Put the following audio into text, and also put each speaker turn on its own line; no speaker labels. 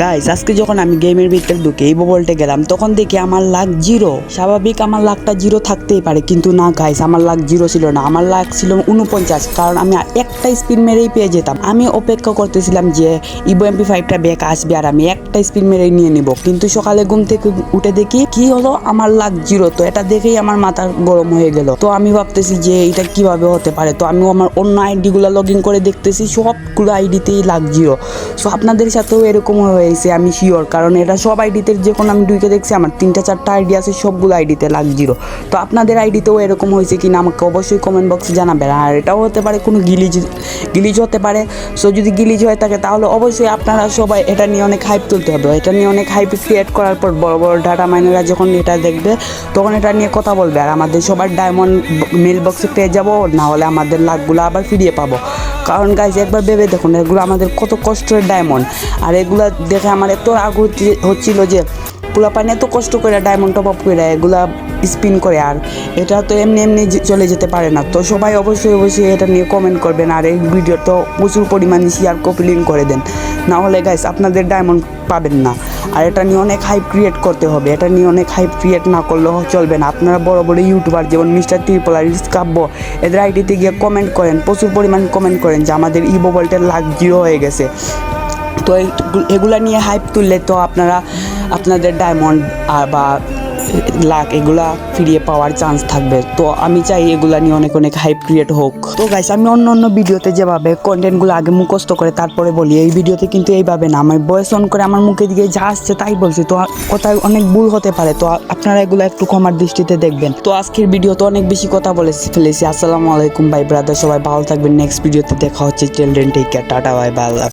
Guys আজকে যখন আমি গেমের ভিতরে ঢুকে এই বলতে গেলাম, তখন দেখি আমার লাখ জিরো স্বাভাবিক আমার লাখটা জিরো থাকতেই পারে, কিন্তু না গাইস আমার লাখ জিরো ছিল না। আমার লাখ ছিল উনপঞ্চাশ কারণ আমি একটা স্পিন মেরেই পেয়ে যেতাম। আমি অপেক্ষা করতেছিলাম যে ইবো এমপি ফাইভটা ব্যাক আসবে আর আমি একটা স্পিন মেরেই নিয়ে নিব। কিন্তু সকালে ঘুম থেকে উঠে দেখি, কি হলো? আমার লাখ জিরো তো এটা দেখেই আমার মাথা গরম হয়ে গেল। তো আমি ভাবতেছি যে এটা কীভাবে হতে পারে? তো আমি আমার অন্য আইডিগুলো লগ ইন করে দেখতেছি, সবগুলো আইডিতেই লাখ জিরো সো আপনাদের সাথেও এরকম হয়েছে, আমি শিওর কারণ এটা সব আইডিতে যে কোনো আমি ঢুকে দেখছি, আমার তিনটা, চারটা আইডি আছে, সবগুলো আইডিতে লাখ জিরো তো আপনাদের আইডিতেও এরকম হয়েছে কি না আমাকে অবশ্যই কমেন্ট বক্সে জানাবেন। আর এটাও হতে পারে কোনো গিলিজ গিলিজ হতে পারে। সো যদি গিলিজ হয়ে থাকে, তাহলে অবশ্যই আপনারা সবাই এটা নিয়ে অনেক হাইপ তুলতে হবে। এটা নিয়ে অনেক হাইপ ক্রিয়েট করার পর বড় বড় ডাটা মাইনাররা যখন এটা দেখবে, তখন এটা নিয়ে কথা বলবে। আর আমাদের সবার ডায়মন্ড মেল বক্সে পেয়ে যাব না হলে আমাদের লাখগুলো আবার ফিরিয়ে পাবো। কারণ গাইজ একবার ভেবে দেখুন, এগুলো আমাদের কত কষ্টের ডায়মন্ড আর এগুলা দেখে আমার এত আগ্রহ হচ্ছিল যে পোলাপান এত কষ্ট করে ডায়মন্ড টপ আপ করে এগুলা স্পিন করে, আর এটা তো এমনি এমনি চলে যেতে পারে না। তো সবাই অবশ্যই অবশ্যই এটা নিয়ে কমেন্ট করবেন, আর এই ভিডিও তো প্রচুর পরিমাণে শেয়ার কপি লিঙ্ক করে দেন। না হলে গাইস আপনাদের ডায়মন্ড পাবেন না। আর এটা নিয়ে অনেক হাইপ ক্রিয়েট করতে হবে। এটা নিয়ে অনেক হাইপ ক্রিয়েট না করলেও চলবে না। আপনারা বড় বড় ইউটিউবার যেমন মিস্টার ত্রিপোলার কাব্য এদের আইডিতে গিয়ে কমেন্ট করেন। প্রচুর পরিমাণ কমেন্ট করেন যে আমাদের ইভো বল্টের লাগজিও হয়ে গেছে। তো এগুলা নিয়ে হাইপ তুললে তো আপনারা, আপনাদের ডায়মন্ড আর বা লাখ, এগুলা ফিরিয়ে পাওয়ার চান্স থাকবে। তো আমি চাই এগুলা নিয়ে অনেক অনেক হাইপ ক্রিয়েট হোক। তো গাইস আমি অন্য অন্য ভিডিওতে যেভাবে কন্টেন্টগুলো আগে মুখস্থ করে তারপরে বলি, এই ভিডিওতে কিন্তু এইভাবে না। আমার বয়স অন করে আমার মুখে দিকে যা আসছে তাই বলছি। তো কোথায় অনেক ভুল হতে পারে। তো আপনারা এগুলো একটু ক্ষমার দৃষ্টিতে দেখবেন। তো আজকের ভিডিওতে অনেক বেশি কথা বলে ফেলেছি। আসসালামু আলাইকুম, ভাই ব্রাদার সবাই ভালো থাকবেন। নেক্সট ভিডিওতে দেখা হচ্ছে children take care tata bye bye